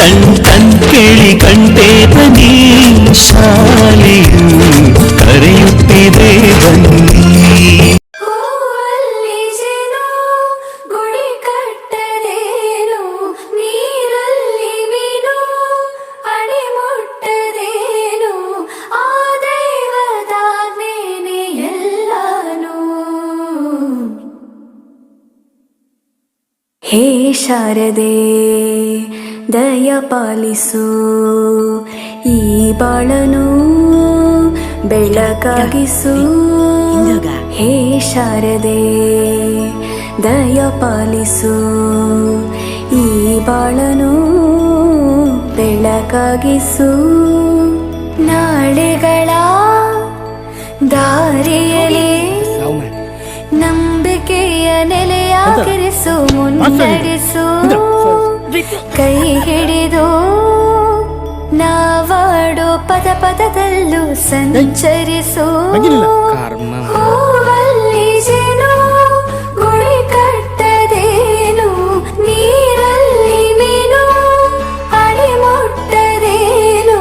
ಕಣ್ ಕಣ್ ಕೇಳಿ ಕಂಡೇತ ನೀ ಶಾಲೆಯು ಕರೆಯುತ್ತಿದೆ ಬನ್ನಿ. ಹೇ ಶಾರದೆ ದಯ ಪಾಲಿಸು ಈ ಬಾಳನು ಬೆಳಕಾಗಿಸು. ಹೇ ಶಾರದೆ ದಯ ಪಾಲಿಸು ಈ ಬಾಳನು ಬೆಳಕಾಗಿಸು. ನಾಳೆಗಳ ದಾರಿಯಲ್ಲಿ ನಂಬಿಕೆಯ ನೆಲೆಯಾಗಿರಿಸು ಮುನ್ನಡೆಸು. ನಾವಾಡೋ ಪದ ಪದದಲ್ಲೂ ಸಂಚರಿಸು. ಹೂವಲ್ಲಿ ಜೇನು ಗುಡಿ ಕಟ್ಟದೇನು ನೀರಲ್ಲಿ ಮೀನು ಅಡಿ ಮುಟ್ಟದೇನು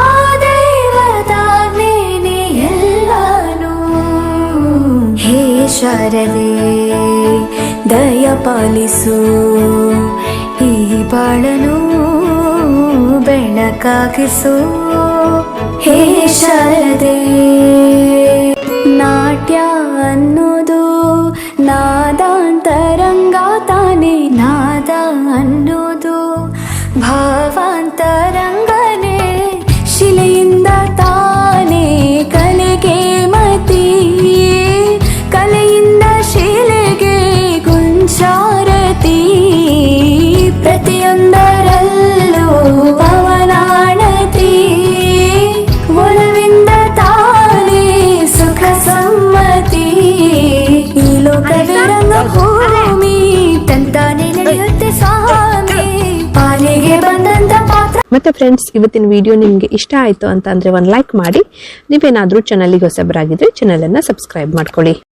ಆ ದೈವದಾಜ್ಞೆನೇ ಎಲ್ಲಾನು. ಹೇ ಶಾರದೆ ದಯ ಪಾಲಿಸು ಈ ಬಾಳನು. ಬೆಳಕಾಗಿಸು ಹೇ ಶಾರದೆ ನಾಟ್ಯ ಅನ್ನೋದು ನಾದಾಂತರಂಗ ತಾನೇ ನಾದ ಅನ್ನೋದು ಭಾವಾಂತರಂಗನೇ ಮತ್ತೆ ಫ್ರೆಂಡ್ಸ್ ಇವತ್ತಿನ ವಿಡಿಯೋ ನಿಮಗೆ ಇಷ್ಟ ಆಯಿತು ಅಂತ ಒಂದು ಲೈಕ್ ಮಾಡಿ. ನೀವೇನಾದರೂ ಚಾನಲಿಗೆ ಹೊಸಬರಾಗಿದ್ದರೆ ಚಾನಲನ್ನು ಸಬ್ಸ್ಕ್ರೈಬ್ ಮಾಡ್ಕೊಳ್ಳಿ.